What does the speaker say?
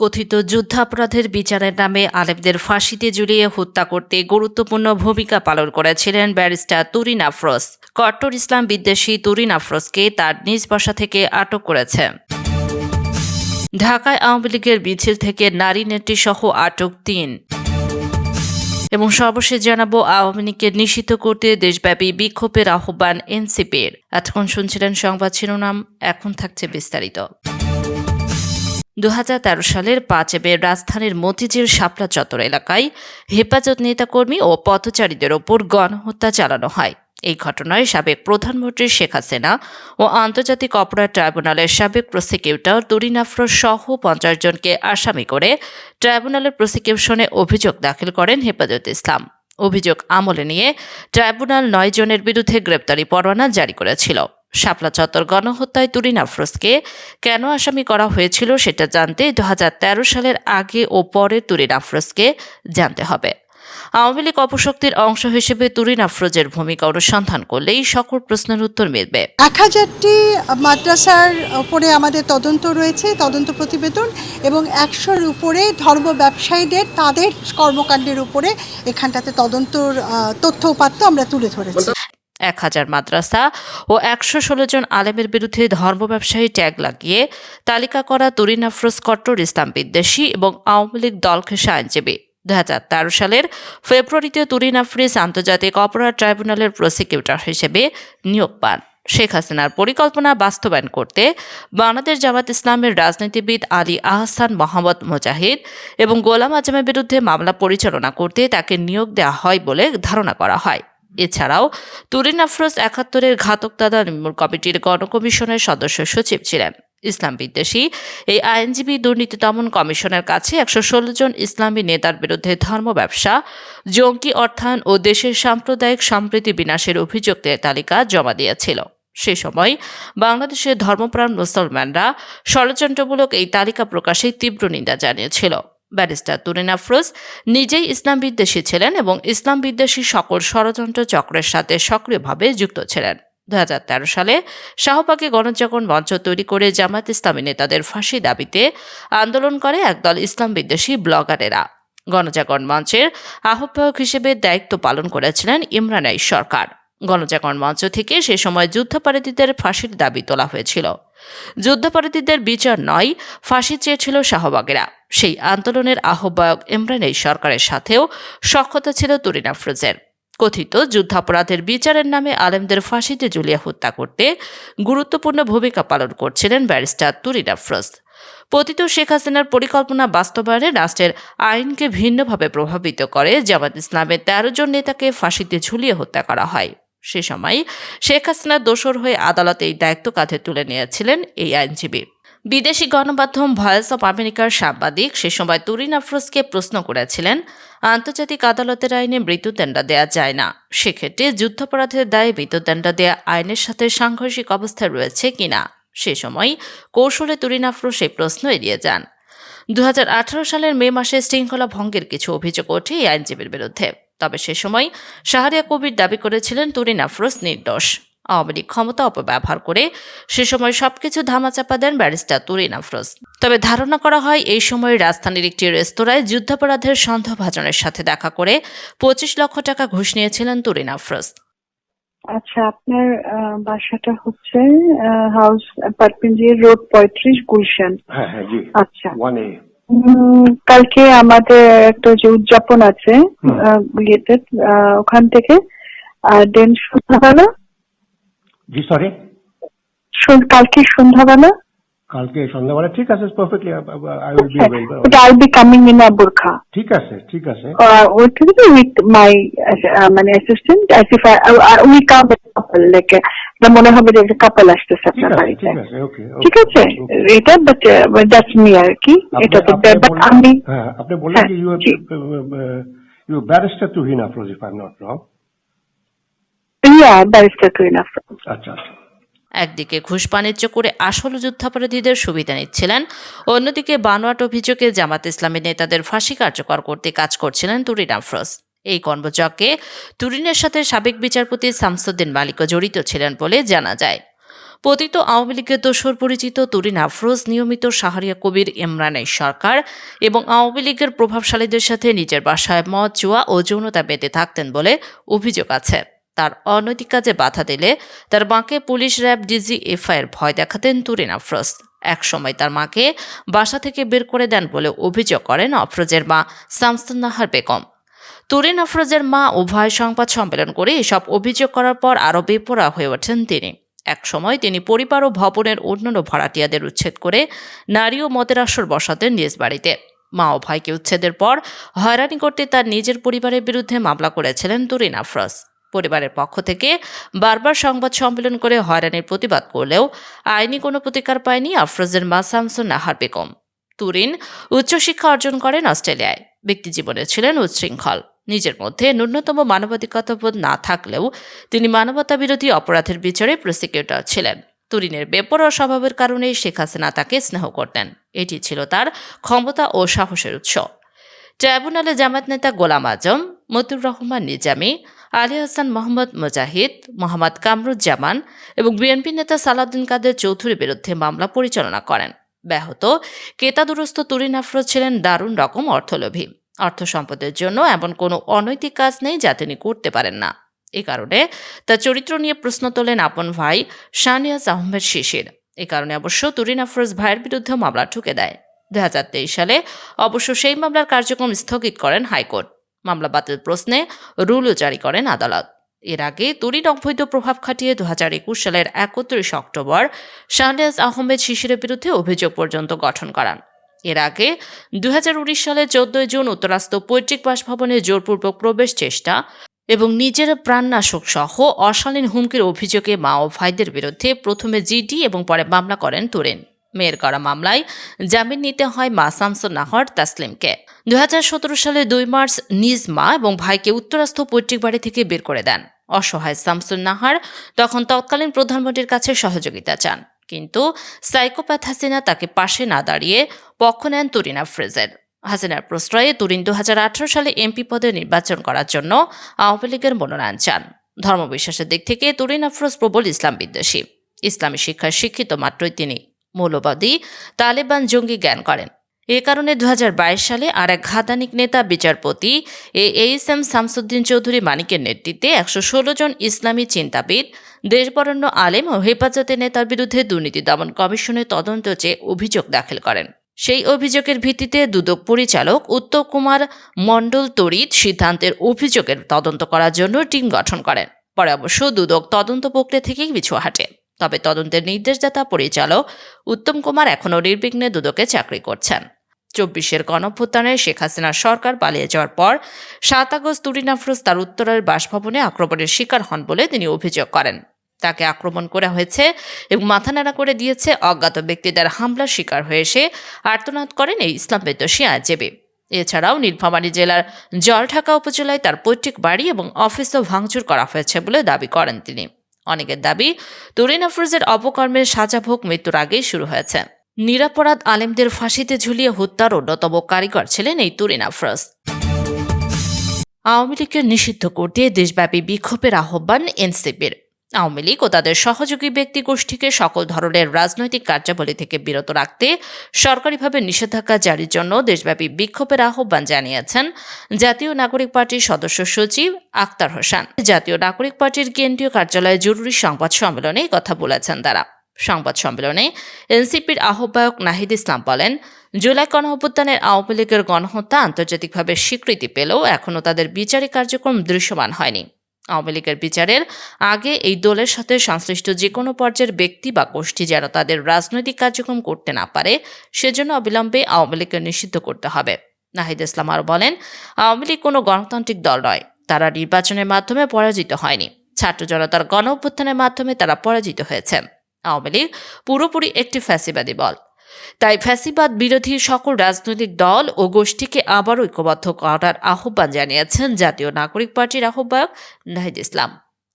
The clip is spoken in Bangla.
কথিত যুদ্ধাপরাধের বিচারের নামে আলেমদের ফাঁসিতে ঝুলিয়ে হত্যা করতে গুরুত্বপূর্ণ ভূমিকা পালন করেছিলেন ব্যারিস্টার তুরিন আফরোজ। কট্টর ইসলাম বিদ্বেষী তুরিন আফরোজকে তার নিজ বাসা থেকে আটক করেছে। ঢাকায় আওয়ামী লীগের মিছিল থেকে নারী নেত্রী সহ আটক তিন। এবং সর্বশেষ জানাব, আওয়ামী লীগকে নিষিদ্ধ করতে দেশব্যাপী বিক্ষোভের আহ্বান এনসিপির। এতক্ষণ শুনছিলেন সংবাদ শিরোনাম, এখন থাকছে বিস্তারিত। দু হাজার তেরো সালের পাঁচ মে রাজধানীর মতিঝিল শাপলা চত্বর এলাকায় হেফাজত নেতাকর্মী ও পথচারীদের ওপর গণহত্যা চালানো হয়। এই ঘটনায় সাবেক প্রধানমন্ত্রী শেখ হাসিনা ও আন্তর্জাতিক অপরাধ ট্রাইব্যুনালের সাবেক প্রসিকিউটর তুরিন আফরোজ সহ পঞ্চাশ জনকে আসামি করে ট্রাইব্যুনালের প্রসিকিউশনে অভিযোগ দাখিল করেন হেফাজত ইসলাম। অভিযোগ আমলে নিয়ে ট্রাইব্যুনাল নয় জনের বিরুদ্ধে গ্রেপ্তারি পরোয়ানা জারি করেছিল। শাপলা চত্বর গণহত্যায় তুরিন আফরোজকে কেন আসামি করা হয়েছিল সেটা জানতে দু হাজার তেরো সালের আগে ও পরে তুরিন আফরোজকে জানতে হবে। আওয়ামী লীগ অপশক্তির অংশ হিসেবে তুরিন আফরোজের ভূমিকা অনুসন্ধান করলেই সকল প্রশ্নের উত্তর মিলবে। এক হাজারটি মাদ্রাসার উপরে আমাদের তদন্ত রয়েছে, তদন্ত প্রতিবেদন, এবং একশোর উপরে ধর্ম ব্যবসায়ীদের, তাদের কর্মকাণ্ডের উপরে এখানটাতে তদন্তর তথ্য উপাত্ত আমরা তুলে ধরেছি। এক হাজার মাদ্রাসা ও একশো ষোলো জন আলেমের বিরুদ্ধে ধর্ম ব্যবসায়ী ট্যাগ লাগিয়ে তালিকা করা তুরিন আফরোজ কট্টর ইসলাম বিদ্বেষী এবং আওয়ামী লীগ দল ঘেঁষা আইনজীবী দু হাজার তেরো সালের ফেব্রুয়ারিতে তুরিন আফরিজ আন্তর্জাতিক অপরাধ ট্রাইব্যুনালের প্রসিকিউটর হিসেবে নিয়োগ পান। শেখ হাসিনার পরিকল্পনা বাস্তবায়ন করতে বাংলাদেশ জামাত ইসলামের রাজনীতিবিদ আলী আহসান মোহাম্মদ মুজাহিদ এবং গোলাম আজমের বিরুদ্ধে মামলা পরিচালনা করতে তাকে নিয়োগ দেওয়া হয় বলে ধারণা করা হয়। এছাড়াও তুরিন আফরোজ একাত্তরের ঘাতক দাদা নির্মূল কমিটির গণকমিশনের সদস্য সচিব ছিলেন। ইসলাম বিদ্বেষী, এই আইনজীবী দুর্নীতি দমন কমিশনের কাছে একশো ষোলো জন ইসলামী নেতার বিরুদ্ধে ধর্ম ব্যবসা, জঙ্গি অর্থায়ন ও দেশের সাম্প্রদায়িক সম্প্রীতি বিনাশের অভিযোগের তালিকা জমা দিয়েছিল। সে সময় বাংলাদেশের ধর্মপ্রাণ মুসলমানরা ষড়যন্ত্রমূলক এই তালিকা প্রকাশে তীব্র নিন্দা জানিয়েছিল। ব্যারিস্টার তুরিন আফরোজ নিজেই ইসলাম বিদ্বেষী ছিলেন এবং ইসলাম বিদ্বেষী সকল ষড়যন্ত্র চক্রের সাথে সক্রিয়ভাবে যুক্ত ছিলেন। দু হাজার তেরো সালে শাহবাগে গণজাগরণ মঞ্চ তৈরি করে জামাত ইসলামী নেতাদের ফাঁসি দাবিতে আন্দোলন করে একদল ইসলাম বিদ্বেষী ব্লগারেরা। গণজাগরণ মঞ্চের আহ্বায়ক হিসেবে দায়িত্ব পালন করেছিলেন ইমরান সরকার। গণজাগরণ মঞ্চ থেকে সে সময় যুদ্ধাপরাধীদের ফাঁসির দাবি তোলা হয়েছিল। যুদ্ধাপরাধীদের বিচার নয়, ফাঁসি চেয়েছিল শাহবাগেরা। সেই আন্দোলনের আহ্বায়ক ইমরান এই সরকারের সাথেও সক্ষতা ছিল তুরিন আফরোজের। কথিত, যুদ্ধাপরাধের বিচারের নামে আলেমদের ফাঁসিতে ঝুলিয়ে হত্যা করতে গুরুত্বপূর্ণ ভূমিকা পালন করছিলেন ব্যারিস্টার তুরিন আফরোজ। পতিত শেখ হাসিনার পরিকল্পনা বাস্তবায়নে রাষ্ট্রের আইনকে ভিন্নভাবে প্রভাবিত করে জামাত ইসলামের তেরো জন নেতাকে ফাঁসিতে ঝুলিয়ে হত্যা করা হয়। সে সময় শেখ হাসিনা দোসর হয়ে আদালতে এই দায়িত্ব কাঁধে তুলে নিয়েছিলেন এই আইনজীবী। বিদেশি গণমাধ্যম ভয়েস অব আমেরিকার সাংবাদিক সে সময় তুরিন আফরোজকে প্রশ্ন করেছিলেন, আন্তর্জাতিক আদালতের আইনে মৃত্যুদণ্ড দেয়া যায় না, সেক্ষেত্রে যুদ্ধাপরাধের দায়ে মৃত্যুদণ্ড দেয়া আইনের সাথে সাংঘর্ষিক অবস্থায় রয়েছে কিনা? সে সময় কৌশলে তুরিন আফরোজ সেই প্রশ্ন এড়িয়ে যান। দু হাজার আঠারো সালের মে মাসে শৃঙ্খলা ভঙ্গের কিছু অভিযোগ ওঠে এই আইনজীবীর বিরুদ্ধে। তবে সে সময় শাহরিয়া কবির দাবি করেছিলেন তুরিন আফরোজ নির্দোষ। আওয়ামী লীগ ক্ষমতা অপব্যবহার করে সে সময় সবকিছু ধামাচাপা দেন ব্যারিস্টার তুরিন আফরোজ তবে ধারণা করা হয় এই সময় রাজধানীর একটি রেস্তোরাঁয় যুদ্ধাপরাধের সন্দেহভাজনের সাথে দেখা করে পঁচিশ লক্ষ টাকা ঘুষ নিয়েছিলেন তুরিন আফরোজ আচ্ছা আপনার আহ, বাসাটা হচ্ছে হাউস অ্যাপার্টমেন্ট রোড পঁয়ত্রিশ গুলশান। হ্যাঁ হ্যাঁ জি। আচ্ছা। ওয়ান এ। উম, কালকে আমাদের একটা যে উদযাপন আছে ইয়েতে ওখান থেকে আর দেন সন্ধ্যাবেলা জি সরি কালকে সন্ধ্যাবেলা কালকে সন্ধ্যাবেলা। ঠিক আছে perfectly I will be available I be coming in a burqa ঠিক আছে ঠিক আছে। ওইট উইথ মাই মানে assistant as if we come couple like মনে হবে যে একটা কাপল আসতেছে আপনার বাড়িতে ঠিক আছে এটা বাট দ্যাটস মি আর কি এটা তো বাট আমি হ্যাঁ আপনি বললেন যে you you barrister too Hina Afroz if I am not wrong ya barrister too enough আচ্ছা আচ্ছা। একদিকে ঘুষ বাণিজ্য করে আসল যুদ্ধাপরাধীদের সুবিধা নিচ্ছিলেন, অন্যদিকে বানোয়াট অভিযোগে জামাত ইসলামী নেতাদের ফাঁসি কার্যকর করতে কাজ করছিলেন তুরিন আফরোজ। এই কর্মযজ্ঞে তুরিনের সাথে সাবেক বিচারপতি শামসুদ্দিন মালিকও জড়িত ছিলেন বলে জানা যায়। পতিত আওয়ামী লীগের দোসর পরিচিত তুরিন আফরোজ নিয়মিত শাহরিয়া কবির ইমরানের সরকার এবং আওয়ামী লীগের প্রভাবশালীদের সাথে নিজের বাসায় মদ, জুয়া ও যৌনতা বেঁধে থাকতেন বলে অভিযোগ আছে। তার অনৈতিক কাজে বাধা দিলে তার মাকে পুলিশ র্যাব, ডিজি এফআইয়ের ভয় দেখাতেন তুরিন আফরোজ। একসময় তার মাকে বাসা থেকে বের করে দেন বলে অভিযোগ করেন আফরোজের মা শামসুন্নাহার বেগম। তুরিন আফরোজের মা উভয় সংবাদ সম্মেলন করে এসব অভিযোগ করার পর আরও বেপরা হয়ে ওঠেন তিনি। একসময় তিনি পরিবার ও ভবনের অন্যান্য ভাড়াটিয়াদের উচ্ছেদ করে নারী ও মদের আসর বসাতেন নিজ বাড়িতে। মা ও ভাইকে উচ্ছেদের পর হয়রানি করতে তার নিজের পরিবারের বিরুদ্ধে মামলা করেছিলেন তুরিন আফরোজ। পরিবারের পক্ষ থেকে বারবার সংবাদ সম্মেলন করে হয়রানির প্রতিবাদ করলেও আইনি কোনো প্রতিকার পায়নি আফরোজের মা শামসুন নাহার বেগম। তুরিন উচ্চশিক্ষা অর্জন করেন অস্ট্রেলিয়ায়। ব্যক্তিজীবনে ছিলেন উচ্ছৃঙ্খল। নিজের মধ্যে ন্যূনতম মানবাধিকতাবোধ না থাকলেও তিনি মানবতা বিরোধী অপরাধের বিচারে প্রসিকিউটর ছিলেন। তুরিনের বেপরোয়া স্বভাবের কারণে শেখ হাসিনা তাকে স্নেহ করতেন। এটি ছিল তার ক্ষমতা ও সাহসের উৎস। ট্রাইব্যুনালে জামাত নেতা গোলাম আজম মতুর রহমান নিজামী আলী হাসান মোহাম্মদ মুজাহিদ, মোহাম্মদ কামরুজ্জামান এবং বিএনপি নেতা সালাউদ্দিন কাদের চৌধুরীর বিরুদ্ধে মামলা পরিচালনা করেন। ব্যাহত কেতাদুরস্ত তুরিন আফরোজ ছিলেন দারুণ রকম অর্থলোভী। অর্থ সম্পদের জন্য এমন কোনো অনৈতিক কাজ নেই যা তিনি করতে পারেন না। এ কারণে তার চরিত্র নিয়ে প্রশ্ন তোলেন আপন ভাই শানিয়াজ আহমেদ শিশির। এ কারণে অবশ্য তুরিন আফরোজ ভাইয়ের বিরুদ্ধে মামলা ঠুকে দেয়। দু হাজার তেইশ সালে অবশ্য সেই মামলার কার্যক্রম স্থগিত করেন হাইকোর্ট। মামলা বাতিল প্রশ্নে রুলও জারি করেন আদালত। এর আগে তুরিন অবৈধ প্রভাব খাটিয়ে দু হাজার একুশ সালের একত্রিশ অক্টোবর শাহনেজ আহমেদ শিশিরের বিরুদ্ধে অভিযোগ পর্যন্ত গঠন করান। এর আগে দু সালের চোদ্দই জুন উত্তরাস্ত পৈতৃক বাসভবনে জোরপূর্বক প্রবেশ চেষ্টা এবং নিজের প্রাণনাশক সহ অশালীন হুমকির অভিযোগে মা ও ভাইদের বিরুদ্ধে প্রথমে জিডি এবং পরে মামলা করেন তুরেন। মেয়ের করা মামলায় জামিন নিতে হয় মা শামসুন নাহর তাসলিমকে। দু হাজার সতেরো সালে দুই মার্চ নিজ মা এবং ভাইকে উত্তরাস্থ পৈতৃক বাড়ি থেকে বের করে দেন। অসহায় শামসুন নাহার তখন তৎকালীন প্রধানমন্ত্রীর কাছে সহযোগিতা চান, কিন্তু সাইকোপ্যাথ হাসিনা তাকে পাশে না দাঁড়িয়ে পক্ষ নেন তুরিনা ফ্রেজের হাসিনার প্রশ্রয়ে তুরিন দু হাজার আঠারো সালে এমপি পদে নির্বাচন করার জন্য আওয়ামী লীগের মনোনয়ন চান। ধর্মবিশ্বাসের দিক থেকে তুরিন আফরোজ প্রবল ইসলাম বিদ্বেষী। ইসলামী শিক্ষায় শিক্ষিত মাত্রই তিনি মৌলবাদী তালেবান জঙ্গি জ্ঞান করেন। এ কারণে দু হাজার বাইশ সালে আর এক ঘাতানিক নেতা বিচারপতি A H M Shamsuddin Chowdhury মানিকের নেতৃত্বে একশো ষোলো জন ইসলামী চিন্তাবিদ, দেশবরণ্য আলেম ও হেফাজতে নেতার বিরুদ্ধে দুর্নীতি দমন কমিশনে তদন্ত চেয়ে অভিযোগ দাখিল করেন। সেই অভিযোগের ভিত্তিতে দুদক পরিচালক উত্তম কুমার মণ্ডল তড়িৎ সিদ্ধান্তের অভিযোগের তদন্ত করার জন্য টিম গঠন করেন। পরে অবশ্য দুদক তদন্ত প্রক্রিয়া থেকেই পিছু হাঁটে। তবে তদন্তের নির্দেশদাতা, পরিচালক উত্তম কুমার এখনও নির্বিঘ্নে দুদকে চাকরি করছেন। চব্বিশের গণভ্যুত্থানে শেখ হাসিনার সরকার পালিয়ে যাওয়ার পর সাত আগস্ট তুরিন আফরোজ তার উত্তরের বাসভবনে আক্রমণের শিকার হন বলে তিনি অভিযোগ করেন। তাকে আক্রমণ করা হয়েছে এবং মাথা নাড়া করে দিয়েছে অজ্ঞাত ব্যক্তিদের হামলার শিকার হয়ে এসে আর্তনাদ করেন এই ইসলাম বিদ্বেষী আজেবি এছাড়াও নীলফামারী জেলার জলঢাকা উপজেলায় তার পৈতৃক বাড়ি এবং অফিসও ভাঙচুর করা হয়েছে বলে দাবি করেন তিনি। অনেকের দাবি, তুরিন আফরোজের অপকর্মের সাজা ভোগ মৃত্যুর আগেই শুরু হয়েছে। নিরাপরাধ আলেমদের ফাঁসিতে ঝুলিয়ে হত্যার অন্যতম কারিগর ছিলেন এই তুরিন আফরোজ। আওয়ামী লীগকে নিষিদ্ধ করতে দেশব্যাপী বিক্ষোভের আহ্বান এনসিপির। আওয়ামী লীগ ও তাদের সহযোগী ব্যক্তি গোষ্ঠীকে সকল ধরনের রাজনৈতিক কার্যাবলী থেকে বিরত রাখতে সরকারিভাবে নিষেধাজ্ঞা জারির জন্য দেশব্যাপী বিক্ষোভের আহ্বান জানিয়েছেন জাতীয় নাগরিক পার্টির সদস্য সচিব আক্তার হোসেন। জাতীয় নাগরিক পার্টির কেন্দ্রীয় কার্যালয়ে জরুরি সংবাদ সম্মেলনে কথা বলেছেন তারা। সংবাদ সম্মেলনে এনসিপির আহ্বায়ক নাহিদ ইসলাম বলেন, জুলাই গণঅভ্যুত্থানের আওয়ামী লীগের গণহত্যা আন্তর্জাতিকভাবে স্বীকৃতি পেলেও এখনও তাদের বিচারিক কার্যক্রম দৃশ্যমান হয়নি। আওয়ামী লীগের বিচারের আগে এই দলের সাথে সংশ্লিষ্ট যে কোনো পর্যায়ের ব্যক্তি বা গোষ্ঠী যেন তাদের রাজনৈতিক কার্যক্রম করতে না পারে, সেজন্য অবিলম্বে আওয়ামী লীগকে নিষিদ্ধ করতে হবে। নাহিদ ইসলাম আরও বলেন, আওয়ামী লীগ কোনো গণতান্ত্রিক দল নয়, তারা নির্বাচনের মাধ্যমে পরাজিত হয়নি। ছাত্র জনতার গণ অভ্যুত্থানের মাধ্যমে তারা পরাজিত হয়েছে। আওয়ামী লীগ পুরোপুরি একটি ফ্যাসিবাদী বল। তাই ফ্যাসিবাদ বিরোধী সকল রাজনৈতিক দল ও গোষ্ঠীকে আবার ঐক্যবদ্ধ করার আহ্বান জানিয়েছেন জাতীয় নাগরিক পার্টির আহ্বায়ক নাহিদ ইসলাম।